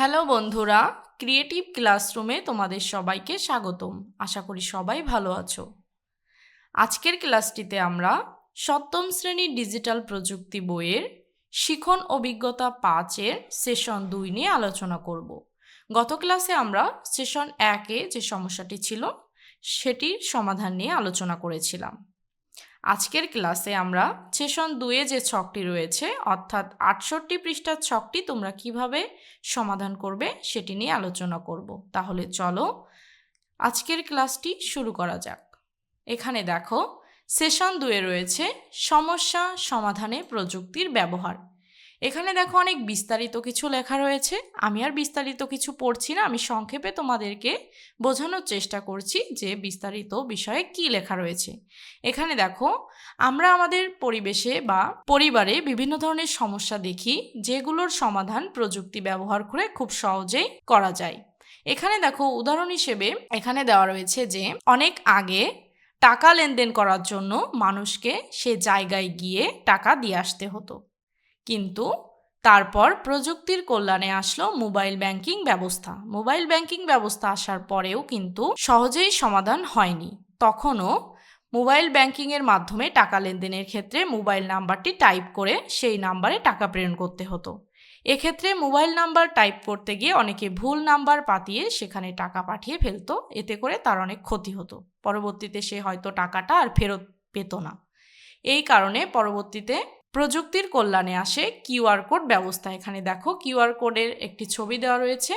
Hello বন্ধুরা creative ক্লাসরুমে তোমাদের সবাইকে স্বাগতম। আশা করি সবাই ভালো আছো। আজকের ক্লাসটিতে আমরা সপ্তম শ্রেণির ডিজিটাল প্রযুক্তি বইয়ের শিখন অভিজ্ঞতা পাঁচের সেশন দুই নিয়ে আলোচনা করব। গত ক্লাসে আমরা সেশন একে যে সমস্যাটি ছিল, সেটির সমাধান নিয়ে আলোচনা করেছিলাম। আজকের ক্লাসে আমরা সেশন দুয়ে যে ছকটি রয়েছে, অর্থাৎ আটষট্টি পৃষ্ঠার ছকটি তোমরা কীভাবে সমাধান করবে সেটি নিয়ে আলোচনা করব। তাহলে চলো আজকের ক্লাসটি শুরু করা যাক। এখানে দেখো, সেশন দুয়ে রয়েছে সমস্যা সমাধানে প্রযুক্তির ব্যবহার। এখানে দেখো অনেক বিস্তারিত কিছু লেখা রয়েছে। আমি আর বিস্তারিত কিছু পড়ছি না, আমি সংক্ষেপে তোমাদেরকে বোঝানোর চেষ্টা করছি যে বিস্তারিত বিষয়ে কি লেখা রয়েছে। এখানে দেখো, আমরা আমাদের পরিবেশে বা পরিবারে বিভিন্ন ধরনের সমস্যা দেখি, যেগুলোর সমাধান প্রযুক্তি ব্যবহার করে খুব সহজেই করা যায়। এখানে দেখো, উদাহরণ হিসেবে এখানে দেওয়া রয়েছে যে, অনেক আগে টাকা লেনদেন করার জন্য মানুষকে সে জায়গায় গিয়ে টাকা দিয়ে আসতে হতো। কিন্তু তারপর প্রযুক্তির কল্যাণে আসলো মোবাইল ব্যাংকিং ব্যবস্থা। মোবাইল ব্যাংকিং ব্যবস্থা আসার পরেও কিন্তু সহজেই সমাধান হয়নি। তখনও মোবাইল ব্যাংকিংয়ের মাধ্যমে টাকা লেনদেনের ক্ষেত্রে মোবাইল নাম্বারটি টাইপ করে সেই নাম্বারে টাকা প্রেরণ করতে হতো। এক্ষেত্রে মোবাইল নাম্বার টাইপ করতে গিয়ে অনেকে ভুল নাম্বার পাতিয়ে সেখানে টাকা পাঠিয়ে ফেলতো, এতে করে তার অনেক ক্ষতি হতো। পরবর্তীতে সে হয়তো টাকাটা আর ফেরত পেত না। এই কারণে পরবর্তীতে প্রযুক্তির কল্যাণে আসে কিউআর কোড ব্যবস্থা। এখানে দেখো কিউআর কোডের একটি ছবি দেওয়া রয়েছে।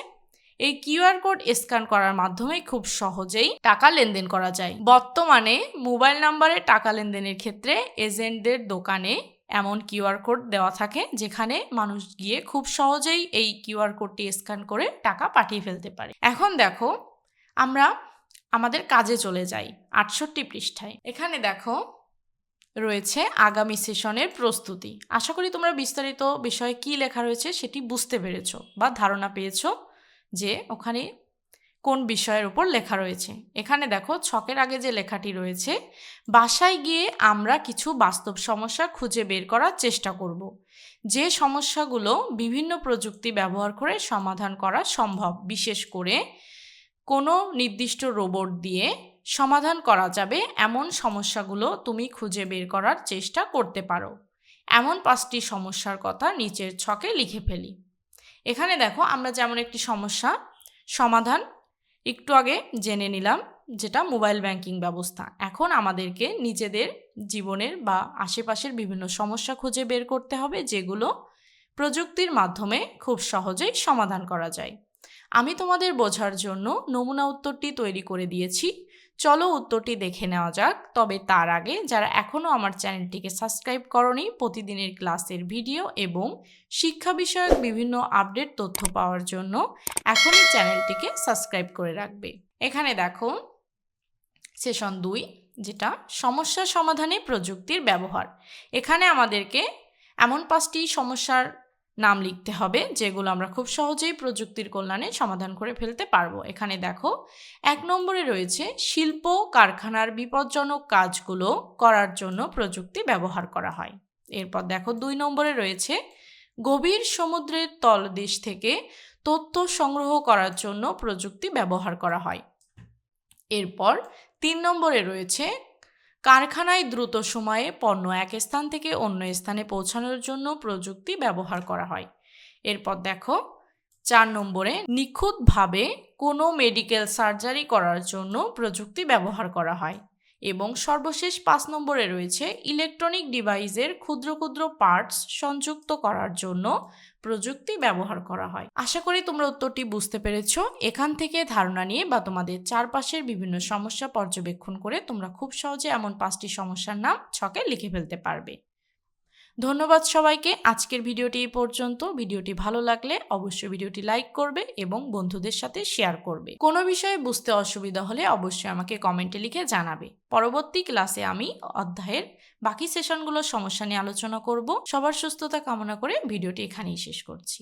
এই কিউআর কোড স্ক্যান করার মাধ্যমে খুব সহজেই টাকা লেনদেন করা যায়। বর্তমানে মোবাইল নাম্বারে টাকা লেনদেনের ক্ষেত্রে এজেন্টদের দোকানে এমন কিউআর কোড দেওয়া থাকে, যেখানে মানুষ গিয়ে খুব সহজেই এই কিউআর কোডটি স্ক্যান করে টাকা পাঠিয়ে ফেলতে পারে। এখন দেখো, আমরা আমাদের কাজে চলে যাই, আটষট্টি পৃষ্ঠায়। এখানে দেখো রয়েছে আগামী সেশনের প্রস্তুতি। আশা করি তোমরা বিস্তারিত বিষয়ে কি লেখা রয়েছে সেটি বুঝতে পেরেছ বা ধারণা পেয়েছ যে ওখানে কোন বিষয়ের উপর লেখা রয়েছে। এখানে দেখো, ছকের আগে যে লেখাটি রয়েছে, বাসায় গিয়ে আমরা কিছু বাস্তব সমস্যা খুঁজে বের করার চেষ্টা করব। যে সমস্যাগুলো বিভিন্ন প্রযুক্তি ব্যবহার করে সমাধান করা সম্ভব। বিশেষ করে কোনো নির্দিষ্ট রোবট দিয়ে সমাধান করা যাবে এমন সমস্যাগুলো তুমি খুঁজে বের করার চেষ্টা করতে পারো। এমন পাঁচটি সমস্যার কথা নিচের ছকে লিখে ফেলি। এখানে দেখো আমরা যেমন একটি সমস্যা, সমাধান, একটু আগে জেনে নিলাম যেটা মোবাইল ব্যাংকিং ব্যবস্থা। এখন আমাদেরকে নিজেদের জীবনের বা আশেপাশের বিভিন্ন সমস্যা খুঁজে বের করতে হবে যেগুলো প্রযুক্তির মাধ্যমে খুব সহজেই সমাধান করা যায়। আমি তোমাদের বোঝার জন্য নমুনা উত্তরটি তৈরি করে দিয়েছি। চলো উত্তরটি দেখে নেওয়া যাক। তবে তার আগে যারা এখনও আমার চ্যানেলটিকে সাবস্ক্রাইব করনি, প্রতিদিনের ক্লাসের ভিডিও এবং শিক্ষা বিষয়ক বিভিন্ন আপডেট তথ্য পাওয়ার জন্য এখনই চ্যানেলটিকে সাবস্ক্রাইব করে রাখবে। এখানে দেখো, সেশন দুই, যেটা সমস্যা সমাধানে প্রযুক্তির ব্যবহার। এখানে আমাদেরকে এমন পাঁচটি সমস্যার নাম লিখতে হবে, যেগুলো আমরা খুব সহজেই প্রযুক্তির কল্যাণে সমাধান করে ফেলতে পারব। এখানে দেখো, এক নম্বরে রয়েছে, শিল্প কারখানার বিপজ্জনক কাজগুলো করার জন্য প্রযুক্তি ব্যবহার করা হয়। এরপর দেখো, দুই নম্বরে রয়েছে, গভীর সমুদ্রের তলদেশ থেকে তথ্য সংগ্রহ করার জন্য প্রযুক্তি ব্যবহার করা হয়। এরপর তিন নম্বরে রয়েছে কারখানায় দ্রুত সময়ে পণ্য এক স্থান থেকে অন্য স্থানে পৌঁছানোর জন্য প্রযুক্তি ব্যবহার করা হয়। এরপর দেখো, চার নম্বরে নিখুঁতভাবে কোনো মেডিকেল সার্জারি করার জন্য প্রযুক্তি ব্যবহার করা হয়। এবং সর্বশেষ পাঁচ নম্বরে রয়েছে ইলেকট্রনিক ডিভাইসের ক্ষুদ্র ক্ষুদ্র পার্টস সংযুক্ত করার জন্য প্রযুক্তি ব্যবহার করা হয়। আশা করি তোমরা উত্তরটি বুঝতে পেরেছ। এখান থেকে ধারণা নিয়ে বা তোমাদের চারপাশের বিভিন্ন সমস্যা পর্যবেক্ষণ করে তোমরা খুব সহজে এমন পাঁচটি সমস্যার নাম ছকে লিখে ফেলতে পারবে। ধন্যবাদ সবাইকে। আজকের ভিডিওটি এই পর্যন্ত। ভিডিওটি ভালো লাগলে অবশ্যই ভিডিওটি লাইক করবে এবং বন্ধুদের সাথে শেয়ার করবে। কোনো বিষয়ে বুঝতে অসুবিধা হলে অবশ্যই আমাকে কমেন্টে লিখে জানাবে। পরবর্তী ক্লাসে আমি অধ্যায়ের বাকি সেশনগুলোর সমস্যা নিয়ে আলোচনা করব। সবার সুস্থতা কামনা করে ভিডিওটি এখানেই শেষ করছি।